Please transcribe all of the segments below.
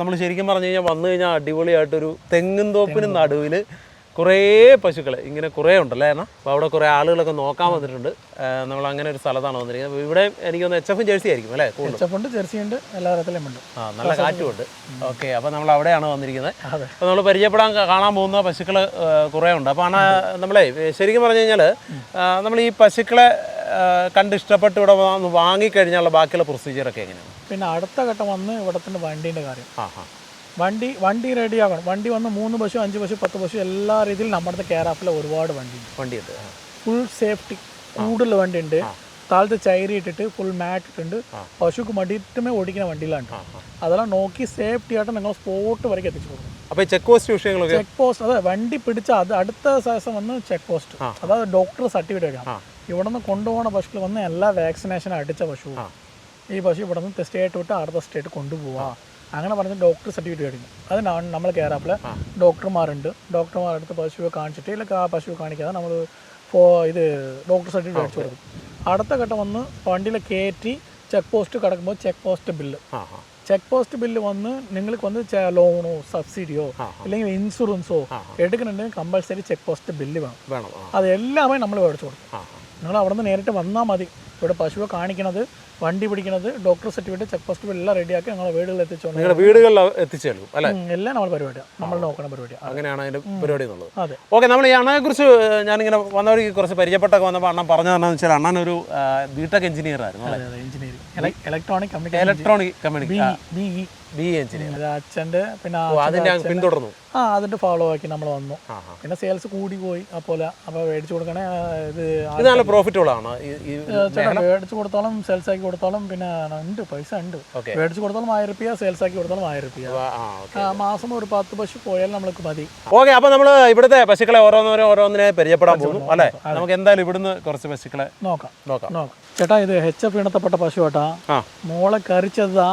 നമ്മൾ ശരിക്കും പറഞ്ഞു കഴിഞ്ഞാൽ വന്നു കഴിഞ്ഞാൽ അടിപൊളിയായിട്ടൊരു തെങ്ങും തോപ്പിന് നടുവിൽ കുറേ പശുക്കൾ ഇങ്ങനെ കുറേ ഉണ്ടല്ലേ എന്നാ അപ്പോൾ അവിടെ കുറേ ആളുകളൊക്കെ നോക്കാൻ വന്നിട്ടുണ്ട്. നമ്മൾ അങ്ങനെ ഒരു സ്ഥലത്താണ് വന്നിരിക്കുന്നത്. ഇവിടെ എനിക്ക് തോന്നുന്നു എച്ച് എഫും ജേഴ്സി ആയിരിക്കും അല്ലേ? എഫ് ജേഴ്സി ജെർസി ഉണ്ട് എല്ലാ തരത്തിലും ഉണ്ട്. ആ നല്ല കാറ്റുമുണ്ട്. ഓക്കെ അപ്പോൾ നമ്മൾ അവിടെയാണ് വന്നിരിക്കുന്നത്. അപ്പോൾ നമ്മൾ പരിചയപ്പെടാൻ കാണാൻ പോകുന്ന പശുക്കൾ കുറേ ഉണ്ട്. അപ്പോൾ ആണ് നമ്മളെ ശരിക്കും പറഞ്ഞു കഴിഞ്ഞാൽ നമ്മൾ ഈ പശുക്കളെ കണ്ട് ഇഷ്ടപ്പെട്ട് ഇവിടെ വന്ന് വാങ്ങിക്കഴിഞ്ഞാലുള്ള ബാക്കിയുള്ള പ്രൊസീജിയറൊക്കെ എങ്ങനെയാണ്? പിന്നെ അടുത്ത ഘട്ടം വന്ന് ഇവിടത്തിന്റെ വണ്ടീന്റെ കാര്യം. വണ്ടി വണ്ടി റെഡി ആകണം. വണ്ടി വന്ന് മൂന്ന് പശു അഞ്ച് പശു പത്ത് പശു എല്ലാ രീതിയിലും നമ്മുടെ കേരാഫിലെ ഒരുപാട് വണ്ടി വണ്ടിയുണ്ട്. ഫുൾ സേഫ്റ്റി കൂടുതൽ വണ്ടി ഉണ്ട് താഴത്ത് ചൈരി ഇട്ടിട്ട് ഫുൾ മാറ്റ് ഇട്ടിട്ടുണ്ട്. പശുക്ക് മടിയിട്ടുമേ ഓടിക്കുന്ന വണ്ടിയിലാണ് അതെല്ലാം നോക്കി സേഫ്റ്റി ആയിട്ട് നിങ്ങൾ സ്പോട്ട് വരയ്ക്ക് എത്തിച്ചു കൊടുക്കും അപ്പോൾ ചെക്ക് പോസ്റ്റ് വിഷയങ്ങളൊക്കെ ചെക്ക് പോസ്റ്റ് അതെ വണ്ടി പിടിച്ച അത് അടുത്ത ദിവസം വന്ന് ചെക്ക് പോസ്റ്റ് അതായത് ഡോക്ടർ സർട്ടിഫിക്കറ്റ് എടുക്കണം ഇവിടെ നിന്ന് കൊണ്ടുപോകുന്ന പശുക്കൾ വന്ന് എല്ലാ വാക്സിനേഷൻ അടിച്ച പശു ഈ പശു ഇവിടെ നിന്ന് ചെയ്തിട്ട് വിട്ട് അടുത്ത സ്റ്റേറ്റ് കൊണ്ടുപോവാം. അങ്ങനെ പറഞ്ഞ് ഡോക്ടർ സർട്ടിഫിക്കറ്റ് കഴിഞ്ഞു. അതിനാണ് നമ്മൾ കയറാപ്പിൽ ഡോക്ടർമാരുണ്ട് ഡോക്ടർമാരെടുത്ത് പശുവെ കാണിച്ചിട്ട് ഇല്ലെങ്കിൽ ആ പശു കാണിക്കാതെ നമ്മൾ ഫോ ഇത് ഡോക്ടർ സർട്ടിഫിക്കറ്റ് അടിച്ചു കൊടുക്കും. അടുത്ത ഘട്ടം വന്ന് വണ്ടിയിൽ കയറ്റി ചെക്ക് പോസ്റ്റ് കിടക്കുമ്പോൾ check post bill check post bill വന്ന് നിങ്ങൾക്ക് വന്ന് ലോണോ സബ്സിഡിയോ അല്ലെങ്കിൽ ഇൻഷുറൻസോ എടുക്കണമെങ്കിൽ കമ്പൽസറി ചെക്ക് പോസ്റ്റ് ബില്ല് വേണം. വേണം ആ. അത് എല്ലാമേ നമ്മൾ മേടിച്ചു കൊടുക്കും. നിങ്ങൾ അവിടെ നിന്ന് നേരിട്ട് വന്നാൽ മതി. ഇവിടെ പശുവെ കാണിക്കണത് വണ്ടി പിടിക്കണത് ഡോക്ടർ സർട്ടിഫിക്കറ്റ് ചെക്ക് പോസ്റ്റ് എല്ലാം റെഡിയാക്കി ഞങ്ങളെ വീടുകളിൽ എത്തിച്ചോളാം നിങ്ങളുടെ വീടുകളിൽ എത്തിച്ചേരും അല്ലേ? എല്ലാം നമ്മൾ പരിപാടിയാണ് നമ്മൾ നോക്കണ പരിപാടിയാണ് അങ്ങനെയാണ് അതിന്റെ പരിപാടി എന്നുള്ളത്. അതെ. ഓക്കെ നമ്മൾ ഈ അണ്ണനെ കുറിച്ച് ഞാനിങ്ങനെ വന്നവർക്ക് കുറച്ച് പരിചയപ്പെട്ടൊക്കെ വന്നപ്പോൾ അണ്ണൻ പറഞ്ഞതെന്നു വെച്ചാൽ അണ്ണൻ ഒരു ബിടെക് എഞ്ചിനീയർ ആയിരുന്നു engineering electronic communication electronic communication B engineer. അച്ഛന്റെ പിന്നെ പിന്തുടർന്നു. ആ അതിന്റെ ഫോളോ ആക്കി നമ്മൾ വന്നു. പിന്നെ സെയിൽസ് കൂടി പോയി അപ്പോലെ അപ്പോൾ മേടിച്ചു കൊടുക്കണേ ഇത് ഇത് നല്ല പ്രോഫിറ്റബിൾ ആണ്. ഈ ഈ ചേട്ടാ മേടിച്ചു കൊടുത്തോളം സെയിൽസ് ആക്കി കൊടുത്തോളം പിന്നെ ഉണ്ട് പൈസ ഉണ്ട്. മേടിച്ചു കൊടുത്തോളം ആയിരം റുപ്യ സെയിൽസ് ആക്കി കൊടുത്തോളം ആയിരം റുപ്യ. മാസം ഒരു പത്ത് പശു പോയാൽ നമ്മൾക്ക് മതി. ഓക്കെ അപ്പോൾ നമ്മൾ ഇവിടുത്തെ പശുക്കളെ ഓരോന്നോരോ ഓരോന്നിനെ പരിചയപ്പെടാൻ പോകുന്നു. അല്ലേ? നമുക്ക് എന്തായാലും ഇവിടുന്ന് കുറച്ച് പശുക്കളെ നോക്കാം. നോക്കാം. നോക്കാം. ചേട്ടാ ഇത് എച്ച് എഫ് ഇണത്തപ്പെട്ട പശു കേട്ടാ ആ. മോളെ കറിച്ചതാ.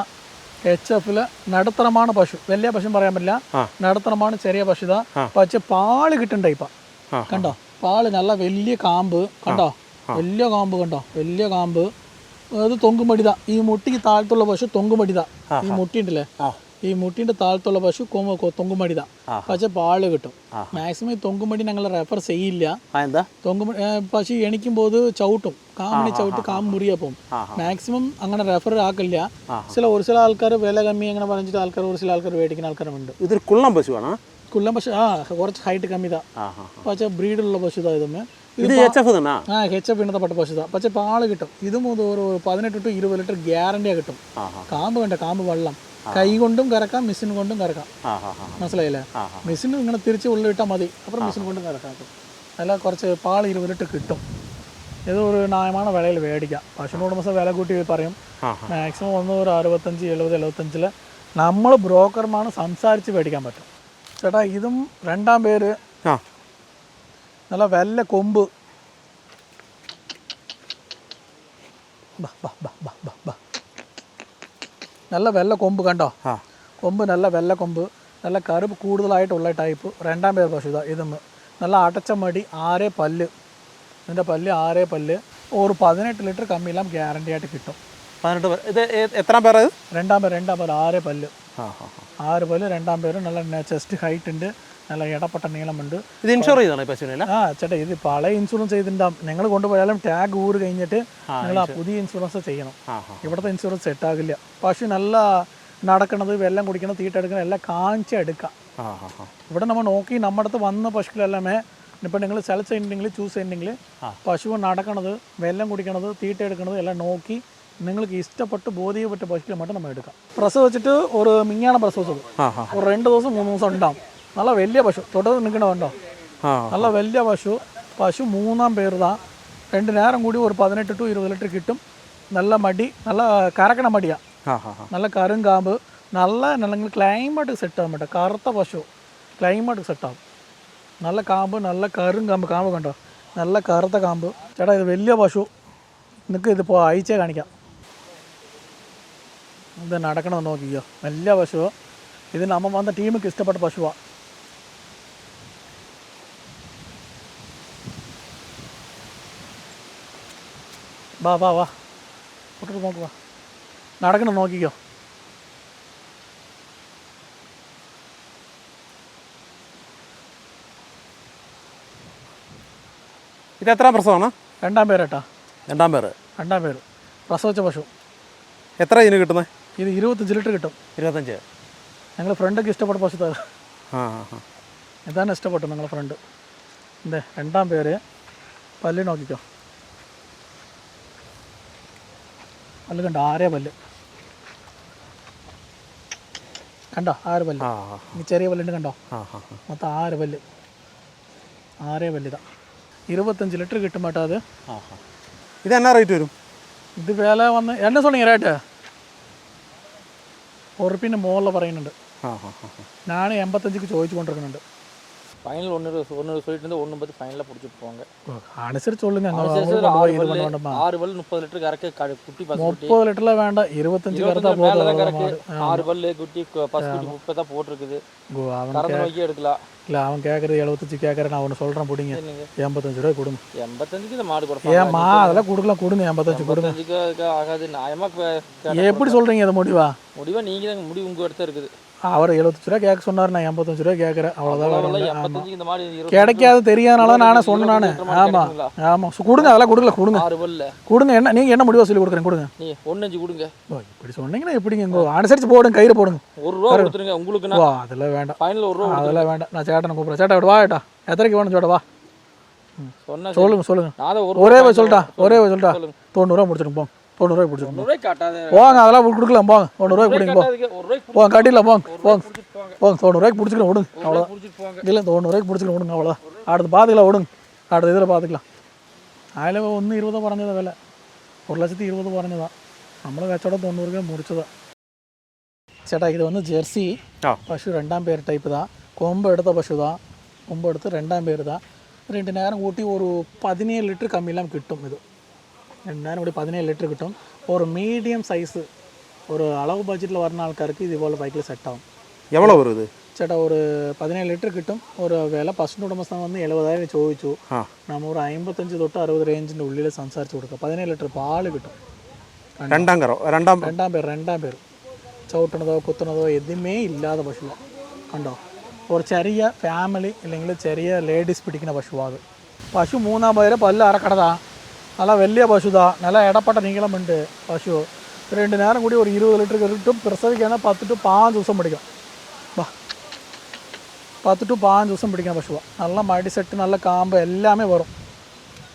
എച്ച് എഫിൽ നടുത്തറമാണ് പശു. വലിയ പശു പറയാൻ പറ്റില്ല. നടുത്തറമാണ് ചെറിയ പശു ഇതാ. പക്ഷെ പാൽ കിട്ടണ്ട ഇപ്പൊ. കണ്ടോ? പാൽ നല്ല വലിയ കാമ്പ്. കണ്ടോ? വലിയ കാമ്പ് കണ്ടോ? വലിയ കാമ്പ്. അത് തൊങ്കുമടിത ഈ മുട്ടിക്ക് താഴത്തുള്ള പശു തൊങ്കുമടിത ഈ മുട്ടി ഉണ്ടല്ലേ. ഈ മുട്ടിന്റെ താഴത്തുള്ള പശു തൊങ്കുമടിതാ. കൊ-. പക്ഷെ പാൾ കിട്ടും. മാക്സിമം ഈ തൊങ്കുമടി ഞങ്ങൾ റെഫർ ചെയ്യില്ല. തൊങ്കുമടി പശു എണിക്കുമ്പോൾ ചവിട്ടും. കാമണി ചവിട്ട് കാമ്പ് മുറിയാ പോകും മാക്സിമം അങ്ങനെ റെഫർ ആക്കില്ല ചില ഒരു ചില ആൾക്കാർ വില കമ്മി അങ്ങനെ പറഞ്ഞിട്ട് ആൾക്കാർ ഒരു ചില ആൾക്കാർ മേടിക്കുന്ന ആൾക്കാരുണ്ട് ഇതൊരു കുള്ളം പശുവാണ്? കുള്ളം പശു ആ കുറച്ച് ഹൈറ്റ് കമ്മി പക്ഷെ ബ്രീഡുള്ള പശു ഇതാ ഇതൊന്ന്. ഇത് എച്ച് എഫ് തന്നെ? ആ ഹെച്ച് പിന്നത്തപ്പെട്ട പശു ഇതാ പക്ഷേ പാൽ കിട്ടും. ഇതും ഓരോ ഒരു പതിനെട്ട് ടു ഇരുപത് ലിറ്റർ ഗ്യാരണ്ടിയാ കിട്ടും. കാമ്പ് വേണ്ട കാമ്പ് വെള്ളം. കൈ കൊണ്ടും കറക്കാം മെഷീൻ കൊണ്ടും കറക്കാം. മനസ്സിലായില്ലേ? മെഷീൻ ഇങ്ങനെ തിരിച്ച് ഉള്ളിലിട്ടാൽ മതി. അപ്പുറം മെഷീൻ കൊണ്ടും കറക്കാം അല്ല കുറച്ച് പാൾ ഇരുപതിലിട്ട് കിട്ടും. ഇത് ഒരു ന്യായമാണ് വിലയിൽ മേടിക്കാം. പശുവിന് ഉടമസ്ഥ വില കൂട്ടി പറയും. മാക്സിമം ഒന്ന് ഒരു അറുപത്തഞ്ച് എഴുപത് എഴുപത്തഞ്ചിൽ നമ്മൾ ബ്രോക്കർമാണ് സംസാരിച്ച് മേടിക്കാൻ പറ്റും. ചേട്ടാ ഇതും രണ്ടാം പേര്. നല്ല വല്ല കൊമ്പ്. ബാ ബാ ബാ ബാ ബാ. നല്ല വെള്ള കൊമ്പ് കണ്ടോ? കൊമ്പ് നല്ല വെള്ള കൊമ്പ് നല്ല കറുപ്പ് കൂടുതലായിട്ടുള്ള ടൈപ്പ് രണ്ടാം പേര് പശു ഇതാ ഇതെന്ന്. നല്ല അടച്ച മടി ആരേ പല്ല്. ഇതിന്റെ പല്ല് ആരേ പല്ല്. ഒരു പതിനെട്ട് ലിറ്റർ കമ്മിയെല്ലാം ഗ്യാരണ്ടി ആയിട്ട് കിട്ടും. പതിനെട്ട് പേർ ഇത് എത്രാം പേര് രണ്ടാം പേര് രണ്ടാം പേര് ആരേ പല്ല്. ആറ് പല്ല് രണ്ടാം പേര് നല്ല ചെസ്റ്റ് ഹൈറ്റ് ഉണ്ട്. നല്ല ഇടപെട്ട നീളമുണ്ട്. ഇത് ഇൻഷുർ ചെയ്താണോ പശുവിനെ ആ ചേട്ടാ ഇത് പഴയ ഇൻഷുറൻസ് ചെയ്തിട്ടാ ഞങ്ങൾ കൊണ്ടുപോയാലും ടാഗ് ഊര് കഴിഞ്ഞിട്ട് നിങ്ങൾ ആ പുതിയ ഇൻഷുറൻസ് ചെയ്യണം. ഇവിടുത്തെ ഇൻഷുറൻസ് സെറ്റ് ആകില്ല. പശു നല്ല നടക്കണത് വെള്ളം കുടിക്കണത് തീറ്റ എടുക്കണം എല്ലാം കാണിച്ച് എടുക്കാം. ഇവിടെ നമ്മൾ നോക്കി നമ്മുടെ അടുത്ത് വന്ന പശുക്കളെല്ലാമേ ഇപ്പം നിങ്ങൾ സെലക്ട് ചെയ്യുന്നുണ്ടെങ്കിൽ ചൂസ് ചെയ്യുന്നുണ്ടെങ്കിൽ പശു നടക്കണത് വെല്ലം കുടിക്കണത് തീറ്റ എടുക്കണത് എല്ലാം നോക്കി നിങ്ങൾക്ക് ഇഷ്ടപ്പെട്ട് ബോധ്യപ്പെട്ട പശുക്കളെ മാത്രം നമ്മൾ എടുക്കാം. പ്രസവിച്ചിട്ട് ഒരു മിഞ്ഞാണ് പ്രസവിച്ചത്. ഒരു രണ്ട് ദിവസം മൂന്ന് ദിവസം ഉണ്ടാവും. നല്ല വലിയ പശു. തൊട്ടത് നിൽക്കണമുണ്ടോ നല്ല വലിയ പശു. പശു മൂന്നാം പേരുതാ രണ്ട് നേരം കൂടി ഒരു പതിനെട്ട് ടു ഇരുപത് ലിറ്റർ കിട്ടും. നല്ല മടി. നല്ല കരക്കണ മടിയാ. നല്ല കരും കാമ്പ് നല്ല അല്ലെങ്കിൽ ക്ലൈമറ്റ് സെറ്റ് ആകും കേട്ടോ. കറുത്ത പശു. ക്ലൈമറ്റ് സെറ്റ് ആകും നല്ല കാമ്പ് നല്ല കരും കാമ്പ് കാമ്പ് കണ്ടോ? നല്ല കറുത്ത കാമ്പ്. ചേട്ടാ ഇത് വലിയ പശു. നിനക്ക് ഇതിപ്പോൾ അയച്ചേ കാണിക്കാം. ഇത് നടക്കണമെന്ന് നോക്കിക്കോ. വലിയ പശു ഇതിന് അമ്മ വന്ന ടീമിക്ക് ഇഷ്ടപ്പെട്ട പശുവാണ് വാ വാ വാ. കൂട്ടിട്ട് നോക്ക് വാ. നടക്കണം നോക്കിക്കോ. ഇത് എത്രാം പ്രസവമാണ്? രണ്ടാം പേരേട്ടാ. രണ്ടാം പേര്. രണ്ടാം പേര്. പ്രസവിച്ച പശു. എത്ര ഇതിന് കിട്ടുന്നത് ഇത് ഇരുപത്തഞ്ച് ലിറ്റർ കിട്ടും. ഇരുപത്തഞ്ച്. ഞങ്ങൾ ഫ്രണ്ടൊക്കെ ഇഷ്ടപ്പെട്ട പശു തരാം ആ ആ ഇതാണ് ഇഷ്ടപ്പെട്ടു നിങ്ങളെ ഫ്രണ്ട്? എന്തേ രണ്ടാം പേര്. പല്ല് നോക്കിക്കോ. പല്ല് കണ്ടോ? ആരേ പല്ല്? കണ്ടോ? ആറ് പല്ല്? ഈ ചെറിയ പല്ലുണ്ട് കണ്ടോ? മൊത്തം ആറ് പല്ല്? ആറേ പല്ല് ഇതാ. ഇരുപത്തഞ്ച് ലിറ്റർ കിട്ടും കേട്ടോ അത്. ഇത് എന്നാ റേറ്റ് വരും? ഇത് വില വന്ന് എന്നെ സോണിങ് റേറ്റ് ഉറപ്പിന് മുകളിൽ പറയുന്നുണ്ട്. ഞാൻ എൺപത്തഞ്ചിക്ക് ചോദിച്ചു കൊണ്ടിരിക്കുന്നുണ്ട്. ஃபைனல் ஒன்று ஒன்று சொல்லிட்டு இருந்தால் ஒன்று பத்து ஃபைனலாக பிடிச்சிட்டு போவாங்க. அனுசரிச்சு சொல்லுங்க. ஆறு பல் முப்பது லிட்டர் கறக்கு குட்டி பஸ் முப்பது லிட்டர்ல வேண்டாம். இருபத்தஞ்சு கறந்தா கறக்கு. ஆறு பல் குட்டி பஸ் குட்டி முப்பை தான் போட்டிருக்குது கறந்து நோக்கி எடுக்கலாம். இல்லை அவன் கேட்குறது எழுபத்தஞ்சு கேட்குறேன் நான் ஒன்று சொல்கிறேன் பிடிங்க. எண்பத்தஞ்சு ரூபாய் கொடுங்க. எண்பத்தஞ்சு இந்த மாடு கொடுங்க ஏம்மா அதெல்லாம் கொடுக்கலாம் கொடுங்க எண்பத்தஞ்சு கொடுங்க. ஆகாது. நியாயமாக எப்படி சொல்கிறீங்க அதை முடிவா? முடிவா? நீங்கள் தான் முடிவு உங்கள் இடத்த இருக்குது. அவர் எழுபத்தஞ்சு ரூபா கேட்க சொன்னார் நான் எண்பத்தஞ்சு ரூபாய் கேட்குறேன். அவ்வளோதான் இந்த இருபது கிடைக்காது தெரியாதனால நானே சொன்னேன் நான். ஆமாம்? ஆமாம் கொடுங்க அதெல்லாம் கொடுக்கல கொடுங்க. கொடுங்க என்ன நீங்கள் என்ன முடிவா சொல்லி கொடுக்குறேன் கொடுங்க. ஒன்னஞ்சு கொடுங்க. இப்படி சொன்னீங்கன்னா எப்படிங்க இங்கே? அனுசரிச்சு போடுங்க கயிறு போடுங்க. ஒரு ரூபா கொடுத்துருங்க உங்களுக்கு ஓ அதெல்லாம் வேண்டாம். ஃபைனல் ஒரு ரூபா அதெல்லாம் வேண்டாம். நான் சேட்டனை கூப்பிட்றேன். சேட்டா விட்டு வா ஏட்டா. எத்தனைக்கு வேணும் சேட்டா வா. சொல்லுங்க சொல்லுங்க. ஒரு ரூபா போய் சொல்லிட்டா ஒரே போய் சொல்லிட்டா சொல்லுங்க. தொண்ணூறுவா முடிச்சிடும் போங்க. தொண்ணூறுரூவா பிடிச்சிருக்கோம். போங்க அதெல்லாம் கொடுக்கலாம். போங்க ரூபாய் பிடிங்க போங்க போங்க கட்டிடலாம் போங்க. போங்க போங்க தொண்ணூறுரூவாய்க்கு பிடிச்சிக்கலாம் விடுங்க அவ்வளோதான் இல்லை தொண்ணூறுரூவாய்க்கு பிடிச்சிக்கலாம் விடுங்க அவ்வளோதான் அடுத்து பார்த்துக்கலாம் விடுங்க அடுத்த இதில் பார்த்துக்கலாம் அதில் ஒன்று இருபதோ குறைஞ்சதா விலை? ஒரு லட்சத்தி இருபது குறைஞ்சதான் நம்மளும் வச்சோட தொண்ணூறுக்கே முடிச்சதா? சேட்டா இது வந்து ஜெர்சி. பசு ரெண்டாம் பேர் டைப்பு தான். கொம்பு எடுத்த பசு தான் கொம்பு எடுத்து ரெண்டாம் பேர் தான் ரெண்டு நேரம் ஊட்டி ஒரு பதினேழு லிட்டர் கம்மியெல்லாம் கிட்டும் இது. രണ്ടായിരം കൂടി പതിനേഴ് ലിറ്റർ കിട്ടും. ഒരു മീഡിയം സൈസ് ഒരു അളവ് ബഡ്ജറ്റിൽ വരുന്ന ആൾക്കാർക്ക് ഇതുപോലെ ബൈക്കിൽ பைக்கில் செட் ஆகும் எவ்வளோ ചേട്ടാ ഒരു പതിനേഴ് ലിറ്റർ കിട്ടും. ഒരു വില ഫസ്റ്റിന്റെ ഉടമസ്ഥൻ വന്ന് എഴുപതായിരം ചോദിച്ചു. നമ്മൾ ഒരു അമ്പത്തഞ്ച് തൊട്ട് അറുപത് റേഞ്ചിന്റെ ഉള്ളിൽ സംസാരിച്ച് കൊടുക്കുക പതിനേഴ് ലിറ്റർ പാൽ കിട്ടും. രണ്ടാം കറോ? രണ്ടാം രണ്ടാം പേര് രണ്ടാം പേര്. ചവിട്ടണതോ കുത്തണതോ എതിമേ ഇല്ലാതെ പശുവാണ് കണ്ടോ? ഒരു ചെറിയ ഫാമിലി അല്ലെങ്കിൽ ചെറിയ ലേഡീസ് പിടിക്കുന്ന പശുവാണ് അത്. പശു മൂന്നാം പേര് പല്ല് അറക്കടതാണ് അറക്കടതാ നല്ല വലിയ പശുതാ നല്ല ഇടപ്പെട്ട നീളമുണ്ട് പശു രണ്ട് നേരം കൂടി ഒരു ഇരുപത് ലിറ്റർ കിട്ടും പ്രസവിക്കുകയാണെങ്കിൽ പത്ത് ടു പാഞ്ച് ദിവസം പിടിക്കും വാ പത്ത് ടു പാഞ്ച് ദിവസം പിടിക്കുന്ന പശുവാണ് നല്ല മടി സെറ്റ് നല്ല കാമ്പ് എല്ലാമേ വരും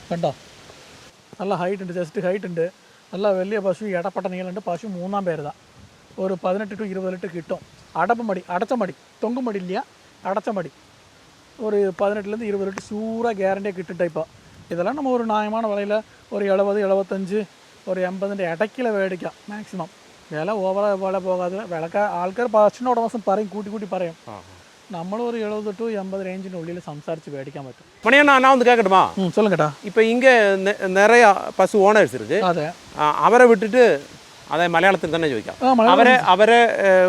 കണ്ടോ നല്ല ഹൈറ്റ് ഉണ്ട് ജസ്റ്റ് ഹൈറ്റ് ഉണ്ട് നല്ല വലിയ പശു ഇടപ്പെട്ട നീളമുണ്ട് പശു മൂന്നാം പേരുതാ ഒരു പതിനെട്ട് ടു ഇരുപത് ലിറ്റർ കിട്ടും അടപ്പ് മടി അടച്ച മടി തൊങ്കും മടി ഇല്ല അടച്ച മടി ஒரு பதினெட்டுலேருந்து இருபது லிட்டர் சூறாக கேரண்டியாக கிட்டுட்டா இப்போ இதெல்லாம் நம்ம ஒரு நியாயமான விலையில் ஒரு எழுபது எழுபத்தஞ்சு ஒரு എൺപതിൻ്റെ ഇടയ്ക്കിൽ മേടിക്കാം മാക്സിമം വില ഓവർ വില പോകാതെ വിലക്ക ആൾക്കാർ പശുവിൻ്റെ ഉടമസ്ഥൻ പറയും കൂട്ടി കൂട്ടി പറയും നമ്മൾ ഒരു എഴുപത് ടു എൺപത് റേഞ്ചിൻ്റെ ഉള്ളിൽ സംസാരിച്ച് മേടിക്കാൻ പറ്റും மணியண்ணா நான் வந்து கேட்கட்டுமா ம் சொல்லுங்க கேட்டா இப்போ இங்கே நெ- நிறைய பசு ஓனர்ஸ் இருக்கு അതെ ആ, അവരെ വിട്ടിട്ട് അതെ മലയാളത്തിൽ തന്നെ ചോദിക്കാം. അവരെ അവരെ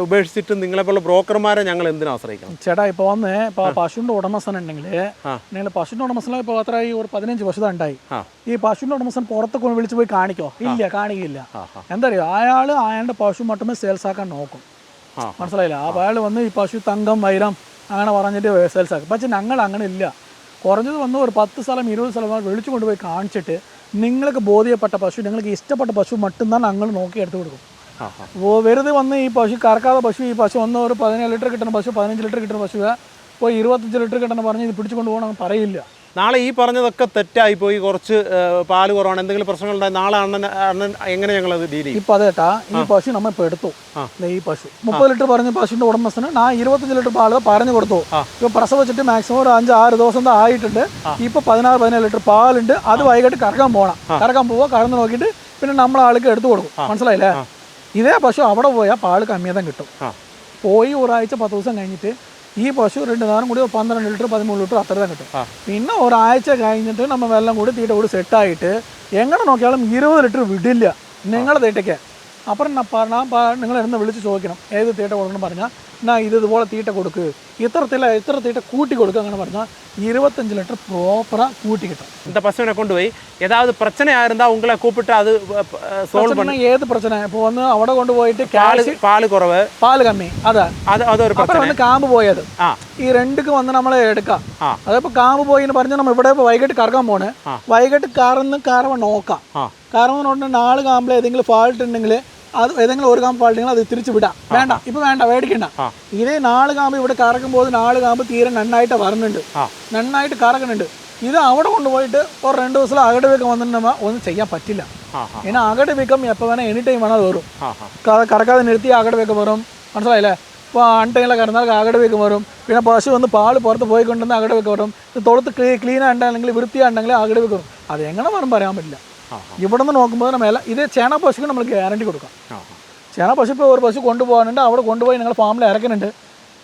ഉപേക്ഷിച്ചിട്ട് നിങ്ങളെ പോലെ ബ്രോക്കർമാരെ ഞങ്ങൾ എന്തിനു ആശ്രയിക്കണം? ചേട്ടാ ഇപ്പോൾ വന്ന് ഇപ്പോൾ പശുവിന്റെ ഉടമസ്ഥൻ ഉണ്ടെങ്കിൽ നിങ്ങൾ പശുവിന്റെ ഉടമസ്ഥനെ ഇപ്പോൾ അത്ര ഈ ഒരു പതിനഞ്ച് പശു തന്നെ ഉണ്ടായി ഈ പശുവിന്റെ ഉടമസ്ഥൻ പുറത്ത് കൊണ്ട് വിളിച്ച് പോയി കാണിക്കോ? ഇല്ല കാണിക്കില്ല. ആ ആ. എന്താ അറിയോ അയാൾ അയാളുടെ പശു മട്ടുമേ സെയിൽസ് ആക്കാൻ നോക്കും. ആ. മനസ്സിലായില്ല? അപ്പോൾ അയാൾ വന്ന് ഈ പശു തങ്കം വൈരം അങ്ങനെ പറഞ്ഞിട്ട് സെയിൽസ് ആക്കും. പക്ഷെ ഞങ്ങൾ അങ്ങനെ ഇല്ല കുറഞ്ഞത് വന്ന് ഒരു പത്ത് സ്ഥലം ഇരുപത് സ്ഥലം വിളിച്ചു കൊണ്ടുപോയി കാണിച്ചിട്ട് നിങ്ങൾക്ക് ബോധ്യപ്പെട്ട പശു നിങ്ങൾക്ക് ഇഷ്ടപ്പെട്ട പശു മട്ടും ഞങ്ങൾ നോക്കി എടുത്തു കൊടുക്കും. വെറുതെ വന്ന് ഈ പശു കറക്കാതെ പശു ഈ പശു ഒന്ന് ഒരു പതിനേഴ് ലിറ്റർ കിട്ടുന്ന പശു പതിനഞ്ച് ലിറ്റർ കിട്ടുന്ന പശു ഇപ്പോൾ ഇരുപത്തഞ്ച് ലിറ്റർ കിട്ടണം പറഞ്ഞ് ഇത് പിടിച്ചുകൊണ്ട് കൊണ്ടുപോകണം പറയില്ല. നാളെ ഈ പറഞ്ഞതൊക്കെ തെറ്റായി പോയി കുറച്ച് പാൽ കുറവാണ്. എന്തെങ്കിലും പ്രശ്നങ്ങളുണ്ടായി നാളെ അണ്ണൻ അണ്ണൻ എങ്ങനെ ഞങ്ങളത് ഡീൽ ചെയ്യും? ഇപ്പൊ അതേട്ടാ ഈ പശു നമ്മൾ ഇപ്പൊ എടുത്തു. ഈ പശു. മുപ്പത് ലിറ്റർ പറഞ്ഞ പശുവിന്റെ ഉടമസ്ഥന് ഞാൻ ഇരുപത്തഞ്ച് ലിറ്റർ പാൽ പറഞ്ഞു കൊടുത്തു. ഇപ്പൊ പ്രസവിച്ചിട്ട് മാക്സിമം ഒരു അഞ്ച് ആറ് ദിവസം ആയിട്ടുണ്ട്. ഇപ്പൊ പതിനാറ് പതിനേഴ് ലിറ്റർ പാലുണ്ട്. അത് വൈകിട്ട് കറക്കാൻ പോകണം കറക്കാൻ പോവുക കറന്ന് നോക്കിയിട്ട് പിന്നെ നമ്മൾ ആൾക്ക് എടുത്തു കൊടുക്കും. മനസ്സിലായില്ലേ? ഇതേ പശു അവിടെ പോയാൽ പാൽ കമ്മിയതം കിട്ടും. പോയി ഒരാഴ്ച പത്ത് ദിവസം കഴിഞ്ഞിട്ട് ഈ പശു രണ്ട് നേരം കൂടി പന്ത്രണ്ട് ലിറ്റർ പതിമൂന്ന് ലിറ്റർ അത്രയും കിട്ടും. ആ. പിന്നെ ഒരാഴ്ച കഴിഞ്ഞിട്ട് നമ്മൾ വെള്ളം കൂടി തീറ്റ കൂടി സെറ്റായിട്ട് എങ്ങനെ നോക്കിയാലും ഇരുപത് ലിറ്റർ വിടില്ല. നിങ്ങളെ തീറ്റയ്ക്ക്. അപ്പുറം പറഞ്ഞാൽ നിങ്ങൾ എന്നെ വിളിച്ച് ചോദിക്കണം. ഏത് തീറ്റ കൊടുക്കണം പറഞ്ഞാൽ എന്നാ ഇത് ഇതുപോലെ തീറ്റ കൊടുക്ക് ഇത്ര തീറ്റ ഇത്ര തീറ്റ കൂട്ടി കൊടുക്കുക അങ്ങനെ പറഞ്ഞാൽ இருபத்தஞ்சு லிட்டர் ப்ராப்பராக கூட்டி கிட்டோம் இந்த பசுவினை கொண்டு போய் ஏதாவது பிரச்சனையா இருந்தா உங்களை கூப்பிட்டு அது சோல்வ் பண்ண பிரச்சனை ஏது பிரச்சனை இப்போ வந்து അവിടെ കൊണ്ടുപോയിട്ട് பால் കാൽസ്യം பால் குறவு പാല് കമ്മി അതാ அது அது ஒரு അപ്പുറം பிரச்சனை വന്ന് കാമ്പ് പോയത് ആ ഈ രണ്ടുക്ക് വന്ന് നമ്മൾ എടുക്കാം ആ. അതിപ്പോ കാമ്പ് പോയി എന്ന് പറഞ്ഞാൽ നമ്മൾ ഇവിടെ ഇപ്പൊ വൈകിട്ട് കറക്കാൻ പോണ് ആ. വൈകിട്ട് കറന്ന് കറവ നോക്കാം ആ കറവെന്ന് നാല് കാമ്പിൽ ഏതെങ്കിലും ഫാൾട്ട് ഉണ്ടെങ്കിൽ അത് ഏതെങ്കിലും ഒരു കാമ്പ് പാളിങ്ങൾ അത് തിരിച്ചു വിടാം. വേണ്ട ഇപ്പൊ വേണ്ട മേടിക്കണ്ട ഇതേ നാല് കാമ്പ് ഇവിടെ കറക്കുമ്പോൾ നാല് കാമ്പ് തീരെ നന്നായിട്ട് വരുന്നുണ്ട് നന്നായിട്ട് കറക്കുന്നുണ്ട്. ഇത് അവിടെ കൊണ്ടുപോയിട്ട് ഒരു രണ്ട് ദിവസം അകട് വീക്കം വന്നിട്ട് ഒന്നും ചെയ്യാൻ പറ്റില്ല. ഏன்னா അകട് വീക്കം എപ്പോൾ വേണേൽ എനി ടൈം വേണം അത് വരും കറക്കാതെ നിർത്തി അകട് വീക്കം വരും. മനസ്സിലായില്ലേ? ഇപ്പോൾ അണ്ടെങ്കിലും കിടന്നാൽ അകട് വീക്കം വരും. പിന്നെ പശു വന്ന് പാൽ പുറത്ത് പോയി അകട് വീക്കം വരും. തൊഴുത്ത് ക്ലീൻ ഉണ്ടെങ്കിൽ വൃത്തിയാ ഉണ്ടെങ്കിൽ അകട് വീക്കം അത് എങ്ങനെ വരും പറയാൻ പറ്റില്ല. ഇവിടെ നിന്ന് നോക്കുമ്പോൾ തന്നെ മേലെ ഇത് ചേന പശുക്ക് നമ്മൾ ഗ്യാരണ്ടി കൊടുക്കാം. ചേണ ചേന പശു ഇപ്പോൾ ഒരു പശു കൊണ്ടുപോകാനുണ്ട്. അവിടെ കൊണ്ടുപോയി നിങ്ങൾ ഫാമിൽ ഇറക്കുന്നുണ്ട്.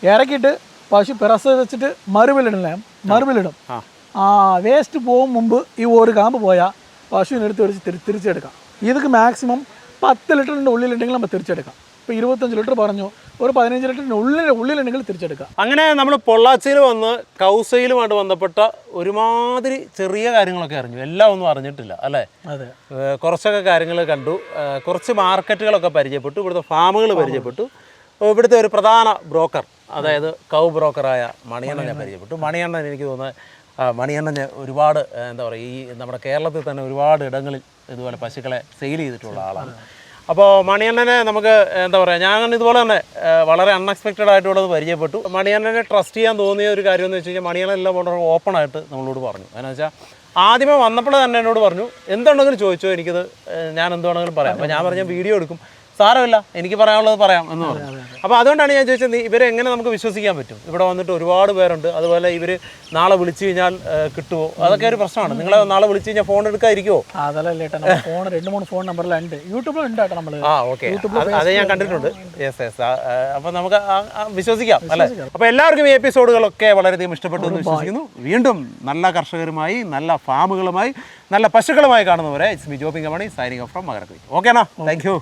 ഇറക്കിയിട്ട് പശു പ്രസവിച്ചിട്ട് മറുവിലിടണേ മറുവിലിടും ആ. ആ. വേസ്റ്റ് പോകും മുമ്പ് ഈ ഒരു കാമ്പ് പോയാൽ പശുവിനെടുത്ത് വെച്ച് തിരി തിരിച്ചെടുക്കാം. ഇതൊക്കെ മാക്സിമം പത്ത് ലിറ്ററിന്റെ ഉള്ളിലുണ്ടെങ്കിൽ നമ്മൾ തിരിച്ചെടുക്കാം. ഇപ്പോൾ ഇരുപത്തഞ്ച് ലിറ്റർ പറഞ്ഞു ഒരു പതിനഞ്ച് ലിറ്ററിന്റെ ഉള്ളിൽ ഉള്ളിലുണ്ടെങ്കിൽ തിരിച്ചെടുക്കാം. അങ്ങനെ നമ്മൾ പൊള്ളാച്ചിയിൽ വന്ന് കൗസയിലുമായിട്ട് ബന്ധപ്പെട്ട ഒരുമാതിരി ചെറിയ കാര്യങ്ങളൊക്കെ അറിഞ്ഞു. എല്ലാം ഒന്നും അറിഞ്ഞിട്ടില്ല അല്ലേ? അതെ. കുറച്ചൊക്കെ കാര്യങ്ങൾ കണ്ടു. കുറച്ച് മാർക്കറ്റുകളൊക്കെ പരിചയപ്പെട്ടു. ഇവിടുത്തെ ഫാമുകൾ പരിചയപ്പെട്ടു. ഇവിടുത്തെ ഒരു പ്രധാന ബ്രോക്കർ അതായത് കൗ ബ്രോക്കറായ മണിയണ്ണൻ. ഞാൻ പരിചയപ്പെട്ടു. മണിയണ്ണൻ എനിക്ക് തോന്നുന്നത് മണിയണ്ണൻ ഒരുപാട് എന്താ പറയുക ഈ നമ്മുടെ കേരളത്തിൽ തന്നെ ഒരുപാട് ഇടങ്ങളിൽ ഇതുപോലെ പശുക്കളെ സെയിൽ ചെയ്തിട്ടുള്ള ആളാണ്. അപ്പോൾ മണിയണ്ണനെ നമുക്ക് എന്താ പറയുക ഞാൻ ഇതുപോലെ തന്നെ വളരെ അൺഎക്സ്പെക്റ്റഡ് ആയിട്ടുള്ളത് പരിചയപ്പെട്ടു. മണിയണ്ണനെ ട്രസ്റ്റ് ചെയ്യാൻ തോന്നിയ ഒരു കാര്യം എന്ന് വെച്ച് കഴിഞ്ഞാൽ മണിയണ്ണൻ എല്ലാം വളരെ ഓപ്പൺ ആയിട്ട് നമ്മളോട് പറഞ്ഞു. എന്ന് വെച്ചാൽ ആദ്യമേ വന്നപ്പോൾ തന്നെ എന്നോട് പറഞ്ഞു എന്തുണ്ടെങ്കിലും ചോദിച്ചോ എനിക്കത് ഞാൻ എന്തുവാണെങ്കിലും പറയാം. അപ്പോൾ ഞാൻ പറഞ്ഞ വീഡിയോ എടുക്കും. സാരമില്ല എനിക്ക് പറയാനുള്ളത് പറയാം എന്ന് പറഞ്ഞു. അപ്പോൾ അതുകൊണ്ടാണ് ഞാൻ ചോദിച്ചത് ഇവരെ എങ്ങനെ നമുക്ക് വിശ്വസിക്കാൻ പറ്റും? ഇവിടെ വന്നിട്ട് ഒരുപാട് പേരുണ്ട് അതുപോലെ ഇവർ നാളെ വിളിച്ചു കഴിഞ്ഞാൽ കിട്ടുമോ അതൊക്കെ ഒരു പ്രശ്നമാണ്. നിങ്ങൾ നാളെ വിളിച്ചു കഴിഞ്ഞാൽ ഫോൺ എടുക്കാതിരിക്കുമോ അതല്ല ഫോൺ രണ്ട് മൂന്ന് ഫോൺ നമ്പറിലുണ്ട് യൂട്യൂബിലും ഉണ്ട് കേട്ടോ നമ്മൾ ആ ഓക്കെ. അത് ഞാൻ കണ്ടിട്ടുണ്ട്. യെസ് യെസ് അപ്പോൾ നമുക്ക് വിശ്വസിക്കാം അല്ലേ? അപ്പോൾ എല്ലാവർക്കും ഈ എപ്പിസോഡുകളൊക്കെ വളരെയധികം ഇഷ്ടപ്പെട്ടു എന്ന് വിശ്വസിക്കുന്നു. വീണ്ടും നല്ല കർഷകരുമായി നല്ല ഫാമുകളുമായി നല്ല പശുക്കളുമായി കാണുന്നവരെ it's me Jobin Mani signing off from Makarakuzhi. എന്നാ താങ്ക് യു.